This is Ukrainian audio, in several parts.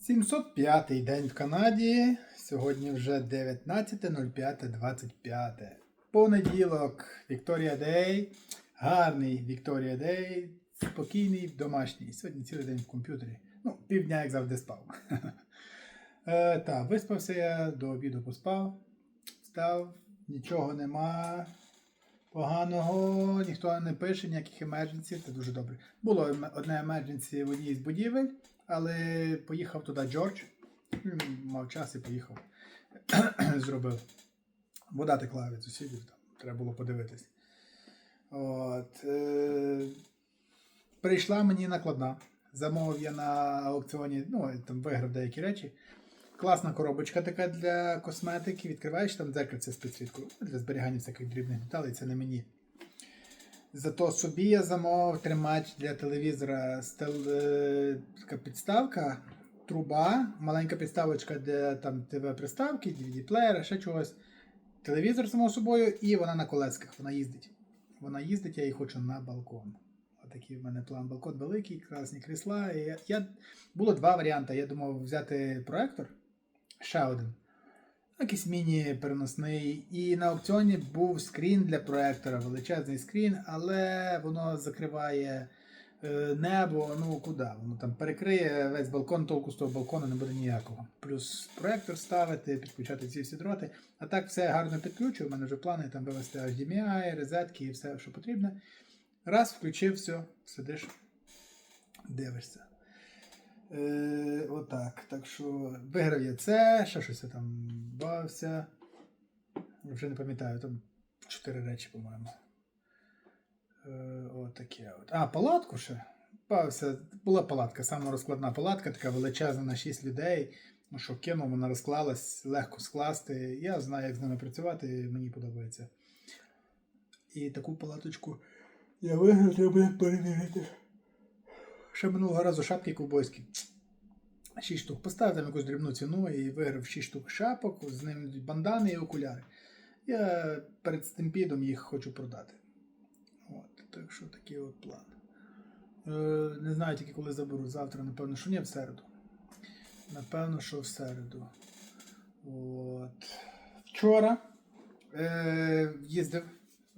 705 день в Канаді. Сьогодні вже 19.05.25. Понеділок. Вікторія Дей. Гарний Вікторія Дей. Спокійний, домашній. Сьогодні цілий день в комп'ютері. Ну, півдня, як завжди, спав. Е, так, виспався я, до обіду поспав. Встав, нічого нема. Поганого, ніхто не пише, ніяких емердженсі, це дуже добре. Було ем- одне емердженсі в одній з будівель, але поїхав туди Джордж. Мав час і поїхав. Зробив. Вода текла від сусідів, там треба було подивитись. От, е, прийшла мені накладна. Замовив я на аукціоні, ну, там виграв деякі речі. Класна коробочка така для косметики. Відкриваєш там дзеркальце з підсвіткою для зберігання всяких дрібних деталей, це не мені. Зато собі я замовив тримач для телевізора з тел... е, така підставка, труба, маленька підставочка для там ТВ-приставки, DVD-плеєра, ще чогось. Телевізор, само собою, і вона на колесках, вона їздить. Вона їздить, я її хочу на балкон. Отакий в мене план. Балкон великий, класні крісла. І я... Було два варіанти. Я думав взяти проектор, ще один. Якийсь міні-переносний. І на аукціоні був скрін для проектора, величезний скрін, але воно закриває е, небо. Ну куди? Воно там перекриє весь балкон, толку з того балкону не буде ніякого. Плюс проектор ставити, підключати ці всі дроти. А так все гарно підключу. У мене вже плани там вивести HDMI, розетки і все, що потрібно. Раз, включив, все, сидиш, дивишся. Е, отак. Так що виграв я це, ще щось я там бався. Вже не пам'ятаю, там чотири речі, по-моєму. Е, отаке от. А, палатку ще. Бавився. Була палатка, сама розкладна палатка, така величезна на 6 людей. Ну що, кинув, вона розклалась, легко скласти. Я знаю, як з ними працювати, мені подобається. І таку палаточку я виграв, треба перевірити. Ще минулого разу шапки ковбойські. 6 штук. Поставив там якусь дрібну ціну і виграв 6 штук шапок, з ним йдуть бандани і окуляри. Я перед стемпідом їх хочу продати. От, так що такий от план. Е, не знаю тільки коли заберу. Завтра, напевно, що ні, в середу. Напевно, що в середу. От. Вчора е, їздив,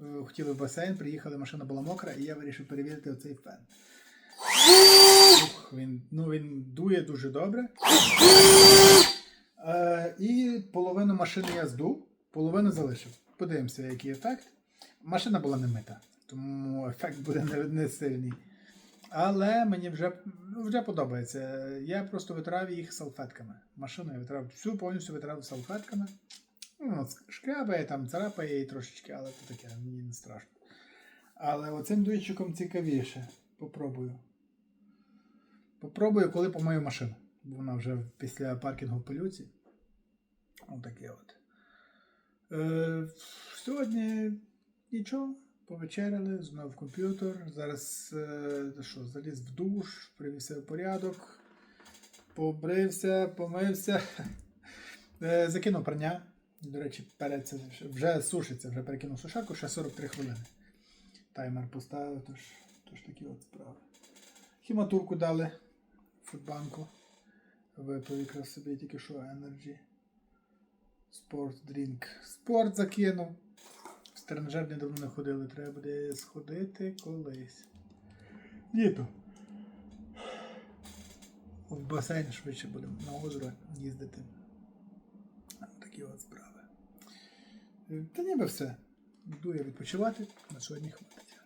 е, хотіли в басейн, приїхали, машина була мокра, і я вирішив перевірити оцей фен. Він, ну, він дує дуже добре. Е, і половину машини я здув, половину залишив. Подивимося, який ефект. Машина була не мита, тому ефект буде не, не сильний. Але мені вже, ну, вже подобається. Я просто витрав їх салфетками. Машину я витрав всю повністю витрав салфетками. Ну, шкрябає, там царапає її трошечки, але це таке, мені не страшно. Але оцим дуйчиком цікавіше. Попробую. Попробую, коли помию машину. Бо вона вже після паркінгу в пилюці. Отаке от. Е, сьогодні нічого. Повечеряли, знов комп'ютер. Зараз е, що, заліз в душ, привівся в порядок, побрився, помився. Е, закинув прання. До речі, перед це вже сушиться, вже перекинув сушарку, ще 43 хвилини. Таймер поставив, тож, тож такі от справи. Хіматурку дали в фудбанку. Випив якраз собі тільки що Energy. Спорт дрінк. Спорт закинув. В тренажерні давно не ходили, треба буде сходити колись. Літо. В басейн швидше будемо на озеро їздити. Такі от справи. Та ніби все. Йду я відпочивати, на сьогодні хватить.